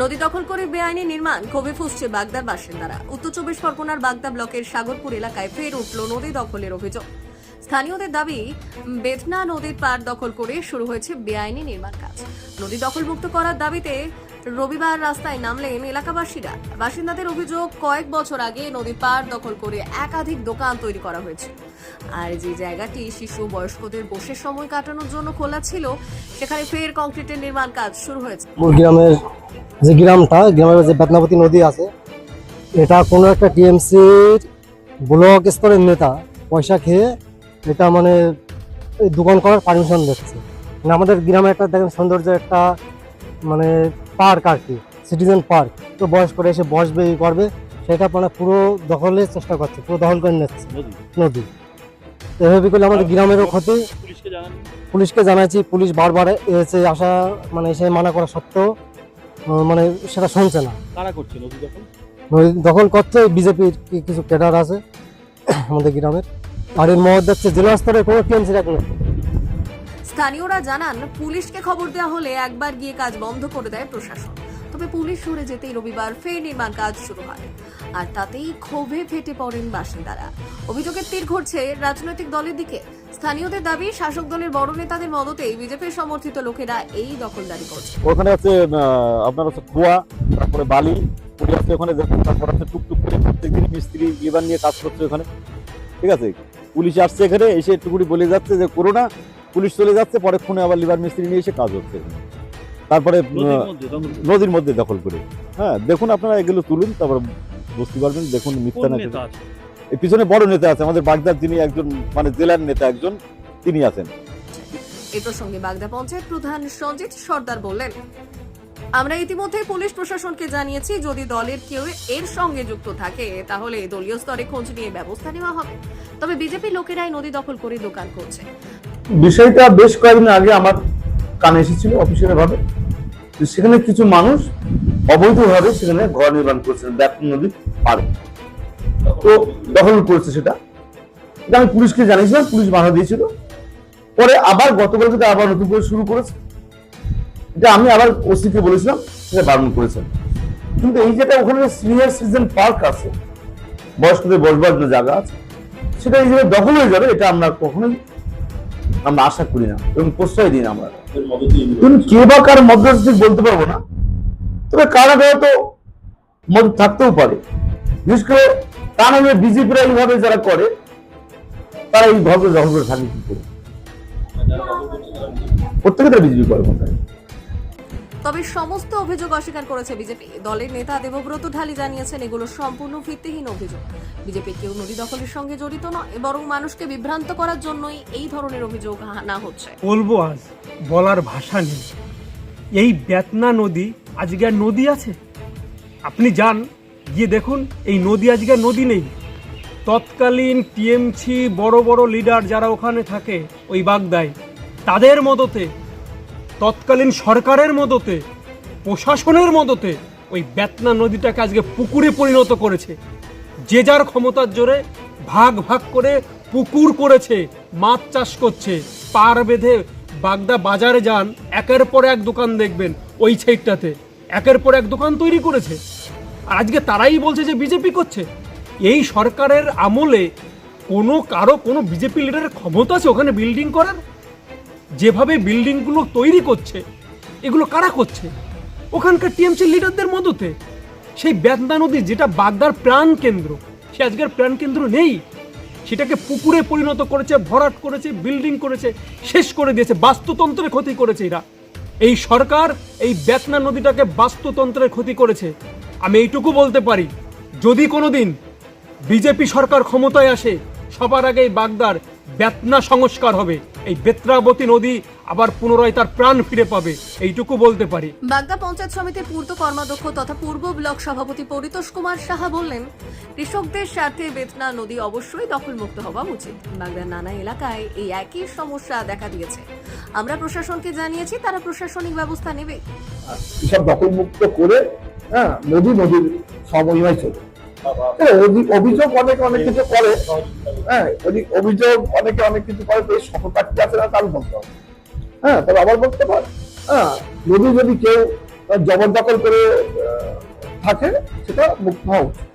নদী দখল করে বেআইনি নির্মাণ, ক্ষোভে ফুসছে বাগদার বাসিন্দারা। উত্তর চব্বিশ পরগনার বাগদা ব্লকের সাগরপুর এলাকায় ফের উঠল নদী দখলের অভিযোগ। স্থানীয়দের দাবি, বেতনা নদীর পার দখল করে শুরু হয়েছে বেআইনি নির্মাণ কাজ। নদী দখলমুক্ত করার দাবিতে রবিবার রাস্তায় নামলেন এলাকাবাসীরা। বাসিন্দাদের অভিযোগ, কয়েক বছর আগে নদীর পার দখল করে একাধিক দোকান তৈরি করা হয়েছে। আর যে জায়গাটি শিশু বয়স্কদের বসে সময় কাটানোর জন্য খোলা ছিল, সেখানে ফের কংক্রিটের নির্মাণ কাজ শুরু হয়েছে। যে গ্রামটা গ্রামের যে বেতনাপতি নদী আছে এটা কোনো একটা টিএমসির ব্লক স্তরের নেতা পয়সা খেয়ে এটা মানে দোকান করার পারমিশন দিচ্ছে। মানে আমাদের গ্রামে একটা দেখেন সৌন্দর্য একটা মানে পার্ক আর কি সিটিজেন পার্ক। তো বয়স করে এসে বসবে ই করবে সেটা মানে পুরো দখলের চেষ্টা করছে পুরো দখল করে নিচ্ছে নদী? এভাবে করলে আমাদের গ্রামেরও ক্ষতি। পুলিশকে জানাইছি পুলিশ বারবার এসে আসা মানে এসে মানা করা সত্ত্বেও মানে সেটা শুনছে না। কারা করছে নদী দখল নদী দখল করছে বিজেপির কিছু ক্যাডার আছে আমাদের গ্রামের। আর এর মধ্যে হচ্ছে জেলা স্তরে কোনো টিএমসি রাখবে স্থানীয়রা জানান পুলিশকে খবর দেওয়া হলে একবার গিয়ে কাজ বন্ধ করে দেয় প্রশাসন। তবে পুলিশ সরে যেতেই রবিবার ফের নির্মাণ কাজ শুরু হয়। আর তাতেই ক্ষোভে ফেটে পড়েন বাসিন্দারা। অভিযোগের তীর ঘটছে রাজনৈতিক দলের দিকে। স্থানীয়দের দাবি শাসক দলের বড় নেতাদের মদতেই বিজেপির সমর্থিত লোকেরা এই দখলদারি করছে। ওখানে আছে আহ, আপনার হচ্ছে খোয়া তারপরে বালি আছে ওখানে দেখুন তারপর আছে টুকটুক করে প্রত্যেকদিন মিস্ত্রি লেবার নিয়ে কাজ করছে ওখানে। ঠিক আছে? পুলিশ আসছে এখানে এসে টুকুরি বলে যাচ্ছে যে করোনা পুলিশ চলে যাচ্ছে পরে ফোনে আবার লিভার মিস্ত্রি নিয়ে এসে কাজ হচ্ছে। তারপরে নদীর মধ্যে দখল করে। হ্যাঁ দেখুন আপনারা এগুলো তুলুন তারপর বুঝতে পারবেন দেখুন মিথ্যা না এই পিছনে বড় নেতা আছে আমাদের বাগদার যিনি একজন মানে জেলার নেতা একজন তিনি আছেন। এ প্রসঙ্গে বাগদা পঞ্চায়েত প্রধান সঞ্জিত সর্দার বললেন আমরা ইতিমধ্যে পুলিশ প্রশাসনকে জানিয়েছি যদি দলের কেউ এর সঙ্গে যুক্ত থাকে তাহলে দলীয় স্তরে খোঁজ নিয়ে ব্যবস্থা নেওয়া হবে। তবে বিজেপি লোকেরাই নদী দখল করে দোকান করছে। বিষয়টা বেশ কয়েকদিন আগে আমার কানে এসেছিল অফিসিয়াল ভাবে সেখানে কিছু মানুষ অবৈধভাবে সেখানে ঘর নির্মাণ করছেন ব্যাপক নদী পারে তো দখল করেছে সেটা। আমি পুলিশকে জানিয়েছিলাম, পুলিশ বাধা দিয়েছিল। পরে আবার গতকাল থেকে আবার নতুন করে শুরু করেছে। এটা আমি আবার ওসিকে বলেছিলাম, সেটা বারণ করেছেন। কিন্তু এই যেটা ওখানে সিনিয়র সিটিজেন পার্ক আছে, বয়স্কদের বসবার জন্য জায়গা আছে, সেটা এই জায়গায় দখল হয়ে যাবে, এটা আমরা কখনোই আমরা আশা করি না এবং প্রশ্রয় দিই না আমরা। কিন্তু কে বা কার মধ্যস্থ বলতে পারব না। তবে কারা হয়তো মত থাকতেও পারে। বিশেষ করে তা নাহলে বিজেপিরা এইভাবে যারা করে তারা এই ভদ্র দখল করে থাকে কি করে প্রত্যেকে তারা বিজেপি করে তবে সমস্ত অভিযোগ অস্বীকার করেছে বিজেপি দলের নেতা দেবব্রত ঢালি জানিয়েছেন এগুলো সম্পূর্ণ ভিত্তিহীন অভিযোগ। বিজেপি কেউ নদী দখলের সঙ্গে জড়িত নয় বরং মানুষকে বিভ্রান্ত করার জন্যই এই ধরনের অভিযোগ আনা হচ্ছে। বলব আজ বলার ভাষা নেই। এই বেতনা নদী আজকে আর নদী আছে? আপনি যান গিয়ে দেখুন, এই নদী আজকে নদী নেই। তৎকালীন টিএমসি বড় বড় লিডার যারা ওখানে থাকে, ওই বাগদায়, তাদের মদতে, তৎকালীন সরকারের মদতে, প্রশাসনের মদতে ওই বেতনা নদীটাকে আজকে পুকুরে পরিণত করেছে। যে যার ক্ষমতার জোরে ভাগ ভাগ করে পুকুর করেছে, মাছ চাষ করছে, পার বেঁধে বাগদা বাজারে যান, একের পর এক দোকান দেখবেন ওই সাইডটাতে একের পর এক দোকান তৈরি করেছে। আর আজকে তারাই বলছে যে বিজেপি করছে। এই সরকারের আমলে কোনো কারও, কোনো বিজেপি লিডারের ক্ষমতা আছে ওখানে বিল্ডিং করার? যেভাবে বিল্ডিংগুলো তৈরি করছে, এগুলো কারা করছে? ওখানকার টিএমসি লিডারদের মদতে। সেই বেদনা নদী, যেটা বাগদার প্রাণ কেন্দ্র, সে আজকের প্রাণ কেন্দ্র নেই। সেটাকে পুকুরে পরিণত করেছে, ভরাট করেছে বিল্ডিং করেছে, শেষ করে দিয়েছে, বাস্তুতন্ত্রের ক্ষতি করেছে এরা। এই সরকার এই বেতনা নদীটাকে বাস্তুতন্ত্রের ক্ষতি করেছে। আমি এইটুকু বলতে পারি যদি কোনোদিন বিজেপি সরকার ক্ষমতায় আসে সবার আগে বাগদার বেতনা সংস্কার হবে। এই বেত্রাবতী নদী আবার পুনরায় তার প্রাণ ফিরে পাবে এইটুকু বলতে পারি। বাগদা পঞ্চায়েত সমিতির পূর্ত কর্মাধ্যক্ষ তথা পূর্ব ব্লক সভাপতি পরিতোষ কুমার সাহা বললেন কৃষকদের স্বার্থে বেতনা নদী অবশ্যই দখলমুক্ত হওয়া উচিত। বাগদার নানা এলাকায় এই একই সমস্যা দেখা দিয়েছে। আমরা প্রশাসনকে জানিয়েছি তারা প্রশাসনিক ব্যবস্থা নেবে। এসব দখল মুক্ত করে হ্যাঁ নদী নদীর সমন্বয় চলে হ্যাঁ, অভিযোগ অনেকে অনেক কিছু করে। হ্যাঁ অভি- অভিযোগ অনেকে অনেক কিছু করে তো এই সততা আছে না তার বলতে হবে হ্যাঁ তবে আবার বলতে পারে হ্যাঁ নদী যদি কেউ জবরদখল করে থাকে সেটা মুক্ত হওয়া উচিত।